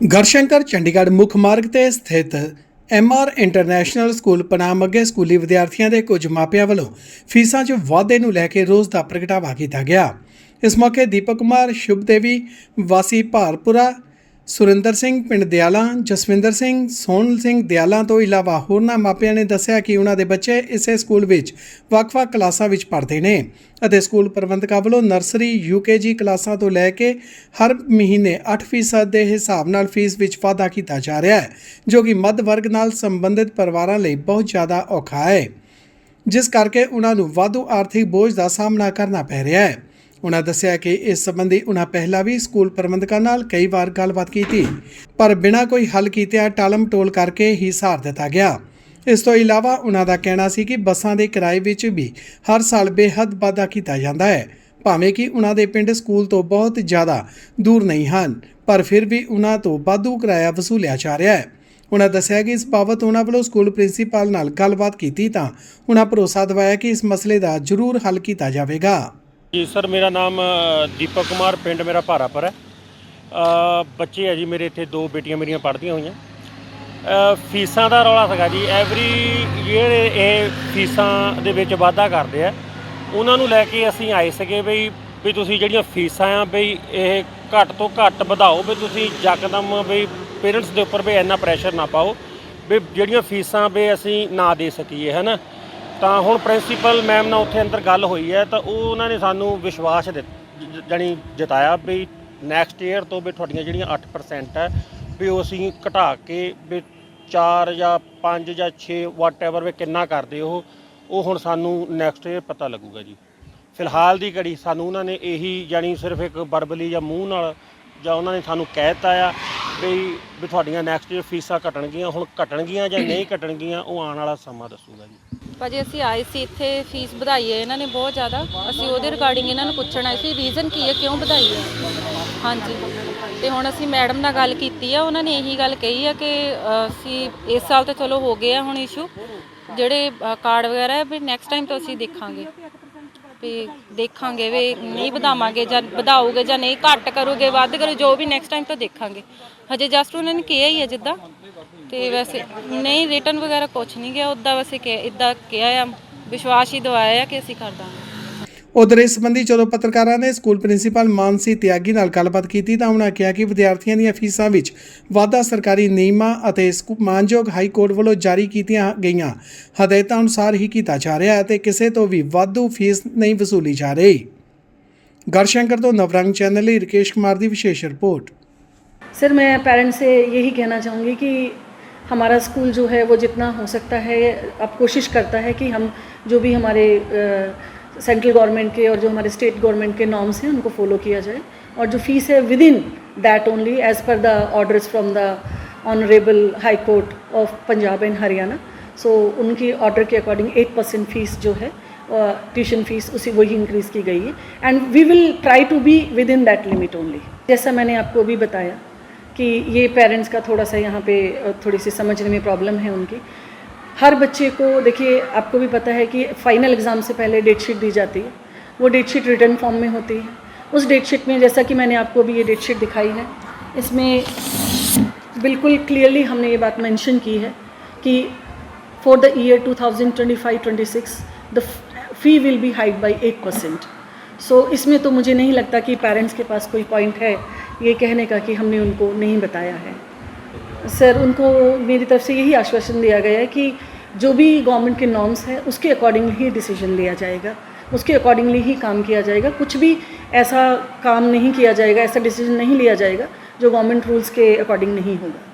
ਗਰਸ਼ੰਕਰ ਚੰਡੀਗੜ੍ਹ ਮੁੱਖ ਮਾਰਗ ਤੇ ਸਥਿਤ ਐਮਆਰ ਇੰਟਰਨੈਸ਼ਨਲ ਸਕੂਲ ਪਨਾਮ ਅੱਗੇ ਸਕੂਲੀ ਵਿਦਿਆਰਥੀਆਂ ਦੇ ਕੁਝ ਮਾਪਿਆਂ ਵੱਲੋਂ ਫੀਸਾਂ 'ਚ ਵਾਧੇ ਨੂੰ ਲੈ ਕੇ ਰੋਸ ਦਾ ਪ੍ਰਗਟਾਵਾ ਕੀਤਾ ਗਿਆ। ਇਸ ਮੌਕੇ ਦੀਪਕ ਕੁਮਾਰ ਸ਼ੁਭ ਦੇਵੀ ਵਾਸੀ ਭਾਰਪੁਰਾ ਸੁਰਿੰਦਰ ਸਿੰਘ ਪਿੰਡ ਦਿਆਲਾ, ਜਸਵਿੰਦਰ ਸਿੰਘ, ਸੋਹਣ ਸਿੰਘ ਦਿਆਲਾ ਤੋਂ ਇਲਾਵਾ ਹੋਰਨਾਂ ਮਾਪਿਆਂ ਨੇ ਦੱਸਿਆ ਕਿ ਉਹਨਾਂ ਦੇ ਬੱਚੇ ਇਸੇ ਸਕੂਲ ਵਿੱਚ ਵੱਖ-ਵੱਖ ਕਲਾਸਾਂ ਵਿੱਚ ਪੜ੍ਹਦੇ ਨੇ ਅਤੇ ਸਕੂਲ ਪ੍ਰਬੰਧਕਾਂ ਵੱਲੋਂ ਨਰਸਰੀ ਯੂਕੇਜੀ ਕਲਾਸਾਂ ਤੋਂ ਲੈ ਕੇ ਹਰ ਮਹੀਨੇ 8% ਦੇ ਹਿਸਾਬ ਨਾਲ ਫੀਸ ਵਿੱਚ ਵਾਧਾ ਕੀਤਾ ਜਾ ਰਿਹਾ ਹੈ, ਜੋ ਕਿ ਮੱਧ ਵਰਗ ਨਾਲ ਸੰਬੰਧਿਤ ਪਰਿਵਾਰਾਂ ਲਈ ਬਹੁਤ ਜ਼ਿਆਦਾ ਔਖਾ ਹੈ। ਜਿਸ ਕਰਕੇ ਉਹਨਾਂ ਨੂੰ ਵਾਧੂ ਆਰਥਿਕ ਬੋਝ ਦਾ ਸਾਹਮਣਾ ਕਰਨਾ ਪੈ ਰਿਹਾ ਹੈ। ਉਹਨਾਂ ਦੱਸਿਆ ਕਿ ਇਸ ਸੰਬੰਧੀ ਉਹਨਾਂ ਪਹਿਲਾਂ ਵੀ ਸਕੂਲ ਪ੍ਰਬੰਧਕਾਂ ਨਾਲ ਕਈ ਵਾਰ ਗੱਲਬਾਤ ਕੀਤੀ, ਪਰ ਬਿਨਾਂ ਕੋਈ ਹੱਲ ਕੀਤਿਆਂ ਟਾਲਮ ਟੋਲ ਕਰਕੇ ਹੀ ਸਾਰ ਦਿੱਤਾ ਗਿਆ। ਇਸ ਤੋਂ ਇਲਾਵਾ ਉਹਨਾਂ ਦਾ ਕਹਿਣਾ ਸੀ ਕਿ ਬੱਸਾਂ ਦੇ ਕਿਰਾਏ ਵਿੱਚ ਵੀ ਹਰ ਸਾਲ ਬੇਹੱਦ ਵਾਧਾ ਕੀਤਾ ਜਾਂਦਾ ਹੈ, ਭਾਵੇਂ ਕਿ ਉਹਨਾਂ ਦੇ ਪਿੰਡ ਸਕੂਲ ਤੋਂ ਬਹੁਤ ਜ਼ਿਆਦਾ ਦੂਰ ਨਹੀਂ ਹਨ, ਪਰ ਫਿਰ ਵੀ ਉਹਨਾਂ ਤੋਂ ਵਾਧੂ ਕਿਰਾਇਆ ਵਸੂਲਿਆ ਜਾ ਰਿਹਾ ਹੈ। ਉਹਨਾਂ ਦੱਸਿਆ ਕਿ ਇਸ ਬਾਬਤ ਉਹਨਾਂ ਵੱਲੋਂ ਸਕੂਲ ਪ੍ਰਿੰਸੀਪਲ ਨਾਲ ਗੱਲਬਾਤ ਕੀਤੀ ਤਾਂ ਉਹਨਾਂ ਭਰੋਸਾ ਦਿਵਾਇਆ ਕਿ ਇਸ ਮਸਲੇ ਦਾ ਜ਼ਰੂਰ ਹੱਲ ਕੀਤਾ ਜਾਵੇਗਾ। ਜੀ ਸਰ, ਮੇਰਾ ਨਾਮ ਦੀਪਕ ਕੁਮਾਰ, ਪਿੰਡ ਮੇਰਾ ਭਾਰਾਪੁਰ ਹੈ। ਬੱਚੇ ਹੈ ਜੀ ਮੇਰੇ, ਇੱਥੇ ਦੋ ਬੇਟੀਆਂ ਮੇਰੀਆਂ ਪੜ੍ਹਦੀਆਂ ਹੋਈਆਂ। ਫੀਸਾਂ ਦਾ ਰੌਲਾ ਸੀਗਾ ਜੀ। ਐਵਰੀ ਈਅਰ ਇਹ ਫੀਸਾਂ ਦੇ ਵਿੱਚ ਵਾਧਾ ਕਰਦੇ ਆ। ਉਹਨਾਂ ਨੂੰ ਲੈ ਕੇ ਅਸੀਂ ਆਏ ਸੀਗੇ ਬਈ ਵੀ ਤੁਸੀਂ ਜਿਹੜੀਆਂ ਫੀਸਾਂ ਆ ਬਈ ਇਹ ਘੱਟ ਤੋਂ ਘੱਟ ਵਧਾਓ, ਵੀ ਤੁਸੀਂ ਯਕਦਮ ਬਈ ਪੇਰੈਂਟਸ ਦੇ ਉੱਪਰ ਵੀ ਇੰਨਾ ਪ੍ਰੈਸ਼ਰ ਨਾ ਪਾਓ, ਵੀ ਜਿਹੜੀਆਂ ਫੀਸਾਂ ਵੀ ਅਸੀਂ ਨਾ ਦੇ ਸਕੀਏ ਹੈ ਨਾ ਤਾਂ ਹੁਣ ਪ੍ਰਿੰਸੀਪਲ ਮੈਮ ਨਾਲ ਉੱਥੇ ਅੰਦਰ ਗੱਲ ਹੋਈ ਹੈ, ਤਾਂ ਉਹ ਉਹਨਾਂ ਨੇ ਸਾਨੂੰ ਵਿਸ਼ਵਾਸ ਦਿੱਤ- ਜਾਣੀ ਜਤਾਇਆ ਵੀ ਨੈਕਸਟ ਈਅਰ ਤੋਂ ਵੀ ਤੁਹਾਡੀਆਂ ਜਿਹੜੀਆਂ 8% ਹੈ, ਵੀ ਉਹ ਅਸੀਂ ਘਟਾ ਕੇ ਵੀ 4 ਜਾਂ 5 ਜਾਂ 6 ਵਾਟਐਵਰ ਵੀ ਕਿੰਨਾ ਕਰਦੇ ਉਹ ਉਹ ਹੁਣ ਸਾਨੂੰ ਨੈਕਸਟ ਈਅਰ ਪਤਾ ਲੱਗੂਗਾ ਜੀ। ਫਿਲਹਾਲ ਦੀ ਘੜੀ ਸਾਨੂੰ ਉਹਨਾਂ ਨੇ ਇਹੀ ਜਾਣੀ ਸਿਰਫ ਇੱਕ ਬਰਬਲੀ ਜਾਂ ਮੂੰਹ ਨਾਲ ਜਾਂ ਉਹਨਾਂ ਨੇ ਸਾਨੂੰ ਕਹਿ ਦਿੱਤਾ ਆ ਵੀ ਵੀ ਤੁਹਾਡੀਆਂ ਨੈਕਸਟ ਈਅਰ ਫੀਸਾਂ ਘਟਣਗੀਆਂ, ਹੁਣ ਘਟਣਗੀਆਂ ਜਾਂ ਨਹੀਂ ਘਟਣਗੀਆਂ ਉਹ ਆਉਣ ਵਾਲਾ ਸਮਾਂ ਦੱਸੂਗਾ ਜੀ। ਭਾਜੀ ਅਸੀਂ ਆਏ ਸੀ ਇੱਥੇ ਫੀਸ ਵਧਾਈ ਹੈ ਇਹਨਾਂ ਨੇ ਬਹੁਤ ਜ਼ਿਆਦਾ। ਅਸੀਂ ਉਹਦੇ ਰਿਗਾਰਡਿੰਗ ਇਹਨਾਂ ਨੂੰ ਪੁੱਛਣਾ ਆਏ ਸੀ ਰੀਜ਼ਨ ਕੀ ਹੈ, ਕਿਉਂ ਵਧਾਈ ਹੈ? ਹਾਂਜੀ। ਤੇ ਹੁਣ ਅਸੀਂ ਮੈਡਮ ਨਾਲ ਗੱਲ ਕੀਤੀ ਆ, ਉਹਨਾਂ ਨੇ ਇਹੀ ਗੱਲ ਕਹੀ ਆ ਕਿ ਅਸੀਂ ਇਸ ਸਾਲ ਤਾਂ ਚਲੋ ਹੋ ਗਏ ਆ ਹੁਣ ਇਸ਼ੂ ਜਿਹੜੇ ਕਾਰਡ ਵਗੈਰਾ ਵੀ ਨੈਕਸਟ ਟਾਈਮ ਤੋਂ ਅਸੀਂ ਦੇਖਾਂਗੇ। ਵੀ ਦੇਖਾਂਗੇ ਵੀ ਨਹੀਂ ਵਧਾਵਾਂਗੇ ਜਾਂ ਵਧਾਓਗੇ ਜਾਂ ਨਹੀਂ, ਘੱਟ ਕਰੋਗੇ, ਵੱਧ ਕਰੋ ਜੋ ਵੀ ਨੈਕਸਟ ਟਾਈਮ ਤੋਂ ਦੇਖਾਂਗੇ। ਹਜੇ ਜਸਟ ਉਹਨਾਂ ਨੇ ਕਿਹਾ ਹੀ ਹੈ ਜਿੱਦਾਂ। ਤੇ ਵੈਸੇ ਨਹੀਂ ਰਿਟਰਨ ਵਗੈਰਾ ਕੁਝ ਨਹੀਂ ਗਿਆ ਉਦਾਂ ਵੈਸੇ ਕਿ ਇਦਾਂ ਕਿਹਾ ਆ, ਵਿਸ਼ਵਾਸ ਹੀ ਦਵਾਇਆ ਆ ਕਿ ਅਸੀਂ ਕਰ ਦਾਂਗੇ। ਉਧਰ ਇਸ ਸੰਬੰਧੀ ਜਦੋਂ ਪੱਤਰਕਾਰਾਂ ਨੇ ਸਕੂਲ ਪ੍ਰਿੰਸੀਪਲ ਮਾਨਸੀ ਤਿਆਗੀ ਨਾਲ ਗੱਲਬਾਤ ਕੀਤੀ ਤਾਂ ਉਹਨਾਂ ਕਿਹਾ ਕਿ ਵਿਦਿਆਰਥੀਆਂ ਦੀਆਂ ਫੀਸਾਂ ਵਿੱਚ ਵਾਧਾ ਸਰਕਾਰੀ ਨਿਯਮਾਂ ਅਤੇ ਮਾਨਯੋਗ ਹਾਈ ਕੋਰਟ ਵੱਲੋਂ ਜਾਰੀ ਕੀਤੀਆਂ ਗਈਆਂ। ਹਦਾਇਤਾਂ ਅਨੁਸਾਰ ਹੀ ਕੀਤਾ ਜਾ ਰਿਹਾ ਹੈ ਤੇ ਕਿਸੇ ਤੋਂ ਵੀ ਵਾਧੂ ਫੀਸ ਨਹੀਂ ਵਸੂਲੀ ਜਾ ਰਹੀ। ਗਰਸ਼ੰਕਰ ਤੋਂ ਨਵਰੰਗ ਚੈਨਲ ਲਈ ਰਕੇਸ਼ ਕੁਮਾਰ ਦੀ ਵਿਸ਼ੇਸ਼ ਰਿਪੋਰਟ। ਸਰ, ਮੈਂ ਪੈਰੈਂਟਸ से यही कहना चाहूँगी कि हमारा स्कूल जो है वो जितना हो सकता है अब कोशिश करता है कि हम जो भी हमारे सेंट्रल गवर्नमेंट के और जो हमारे स्टेट गवर्नमेंट के नॉर्म्स हैं, उनको फॉलो किया जाए। और जो फ़ीस है within that only as per the orders from the honourable High Court of Punjab and Haryana so उनकी ऑर्डर के अकॉर्डिंग एट परसेंट फ़ीस जो है ट्यूशन फ़ीस उसी वही इंक्रीज़ की गई है। And we will try to be within that limit only जैसा मैंने आपको अभी बताया कि ये पेरेंट्स का थोड़ा सा यहाँ पे थोड़ी सी समझने में प्रॉब्लम है उनकी। हर बच्चे को, देखिए, आपको भी पता है कि फाइनल एग्ज़ाम से पहले डेट शीट दी जाती है। वो डेट शीट रिटर्न फॉर्म में होती है। उस डेट शीट में, जैसा कि मैंने आपको अभी ये डेट शीट दिखाई है, इसमें बिल्कुल क्लियरली हमने ये बात मेंशन की है कि for the year 2025-26 the fee will be hiked by eight percent so इसमें तो मुझे नहीं लगता कि पेरेंट्स के पास कोई पॉइंट है ये कहने का कि हमने उनको नहीं बताया है। सर, उनको मेरी तरफ़ से यही आश्वासन दिया गया है कि जो भी गवर्नमेंट के नॉर्म्स हैं, उसके अकॉर्डिंगली ही डिसीज़न लिया जाएगा। उसके अकॉर्डिंगली ही काम किया जाएगा। कुछ भी ऐसा काम नहीं किया जाएगा, ऐसा डिसीज़न नहीं लिया जाएगा, जो गवर्नमेंट रूल्स के अकॉर्डिंग नहीं होगा।